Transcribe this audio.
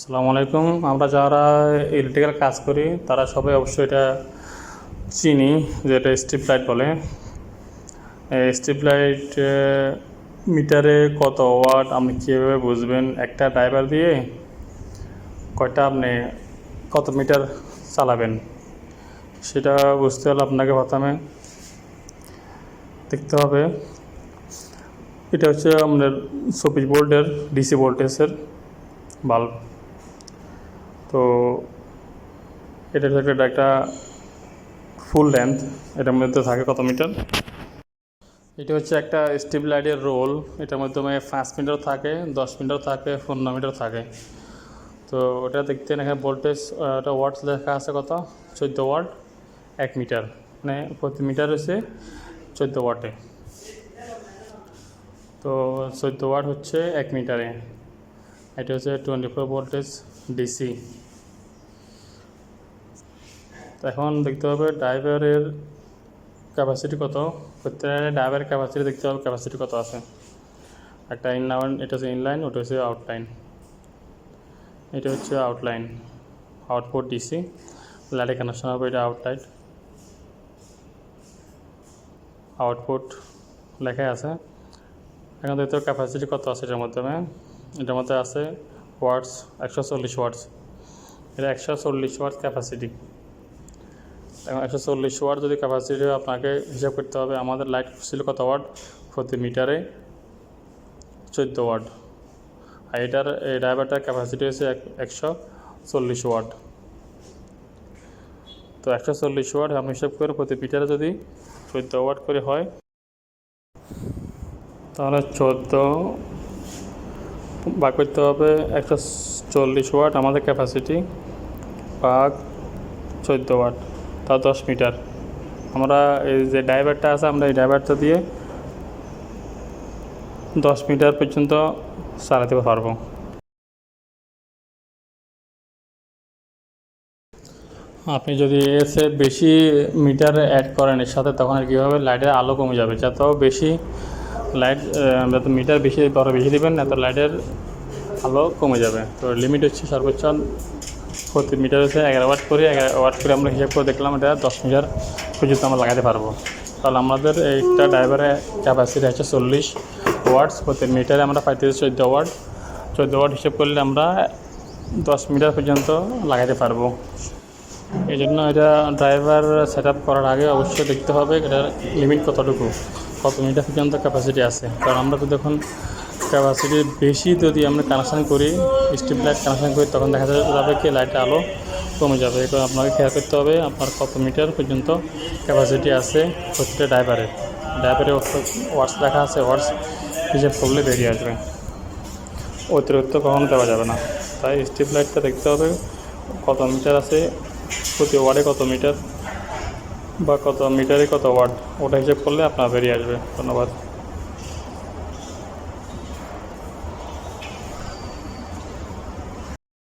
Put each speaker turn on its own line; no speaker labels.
আসসালামু আলাইকুম। আমরা যারা ইলেকট্রিক্যাল কাজ করি, তারা সবাই অবশ্যই এটা চিনি যে এটা স্ট্রিপ লাইট বলে। স্ট্রিপ লাইট মিটারে কত ওয়াট আপনি কীভাবে বুঝবেন? একটা ড্রাইভার দিয়ে কয়টা আপনি কত মিটার চালাবেন? সেটা বুঝতে হলে আপনাকে প্রথমে দেখতে হবে। এটা হচ্ছে আমাদের চব্বিশ ভোল্টের ডিসি ভোল্টেজের বাল্ব তো এটা হচ্ছে একটা- একটা ফুল লেন্থ এটার মধ্যে থাকে কত মিটার এটা হচ্ছে একটা স্টিপ লাইটের রোল এটার মাধ্যমে পাঁচ মিটার থাকে, দশ মিটার থাকে, পনেরো মিটার থাকে। তো ওটা দেখতে এখানে ভোল্টেজ ওটা ওয়াটস লেখা আছে কত? চোদ্দ ওয়াট এক মিটার মানে প্রতি মিটার হচ্ছে চোদ্দ ওয়াটে তো চোদ্দ ওয়াট হচ্ছে এক মিটারে এটা হচ্ছে টোয়েন্টি ফোর ভোল্টেজ ডিসি এখন দেখতে হবে ড্রাইভারের ক্যাপাসিটি কত? প্রত্যেকটা ড্রাইভারের ক্যাপাসিটি দেখতে হবে ক্যাপাসিটি কত আছে? একটা ইন ইনলাইন এটা হচ্ছে ইনলাইন ওটা হচ্ছে আউটলাইন এটা হচ্ছে আউটলাইন আউটপুট ডিসি লাইটে কানেকশন হবে, এটা আউটলাইট আউটপুট লেখাই আছে। এখন দেখতে ক্যাপাসিটি কত আছে এটার মাধ্যমে? এটার মধ্যে আছে ওয়াটস, একশো চল্লিশ ওয়াটস। এটা একশো চল্লিশ ওয়াটস ক্যাপাসিটি এখন একশো চল্লিশ ওয়াট যদি ক্যাপাসিটি আপনাকে হিসাব করতে হবে আমাদের লাইট ছিল কত ওয়াট? প্রতি মিটারে চোদ্দ ওয়াট। আর এটার, এই ড্রাইভারটার ক্যাপাসিটি এক, একশো চল্লিশ ওয়াট। তো একশো চল্লিশ ওয়াট আমি হিসাব করে প্রতি মিটারে যদি চোদ্দ ওয়াট করে হয়, তাহলে চোদ্দ ভাগ করতে হবে একশো চল্লিশ ওয়াট আমাদের ক্যাপাসিটি ভাগ চোদ্দ ওয়াট, তা দশ মিটার। আমরা এই যে ড্রাইভারটা আছে, আমরা এই ড্রাইভারটা দিয়ে দশ মিটার পর্যন্ত চালাতে পারব। আপনি যদি এসে বেশি মিটার অ্যাড করেন এর সাথে, তখন আর কী হবে লাইটের আলো কমে যাবে। যত বেশি লাইট যত মিটার বেশি, বড় বেশি দেবেন না, তো লাইটের আলো কমে যাবে। তো লিমিট হচ্ছে সর্বোচ্চ প্রতি মিটার হচ্ছে এগারো ওয়াট করে, এগারো ওয়াট করে আমরা হিসাব করে দেখলাম এটা দশ মিটার পর্যন্ত আমরা লাগাতে পারব। তাহলে আমাদের এইটা ড্রাইভারের ক্যাপাসিটি হচ্ছে চল্লিশ ওয়াটস প্রতি মিটারে আমরা পাইতেছি চোদ্দ ওয়াট চোদ্দ ওয়াট হিসাব করলে আমরা দশ মিটার পর্যন্ত লাগাতে পারব। এই জন্য এটা ড্রাইভার সেট করার আগে অবশ্যই দেখতে হবে এটার লিমিট কতটুকু, কত মিটার পর্যন্ত ক্যাপাসিটি আছে। কারণ আমরা তো যখন ক্যাপাসিটি বেশি যদি আমরা কানেকশান করি স্ট্রিপ লাইট কানেকশান করি, তখন দেখা যাবে কি লাইটের আলো কমে যাবে। এটা আপনাকে খেয়াল করতে হবে আপনার কত মিটার পর্যন্ত ক্যাপাসিটি আছে প্রতিটা ড্রাইভারের ড্রাইভারের ওয়াটস দেখা আছে ওয়াটস হিসেব করলে বেরিয়ে আসবে। অতিরিক্ত কখনো দেওয়া যাবে না। তাই স্ট্রিপ লাইটটা দেখতে হবে, কত মিটার আছে প্রতি ওয়ার্ডে কত মিটার বা কত মিটারে কত ওয়ার্ড, ওটা হিসেব করলে আপনার বেরিয়ে আসবে। ধন্যবাদ।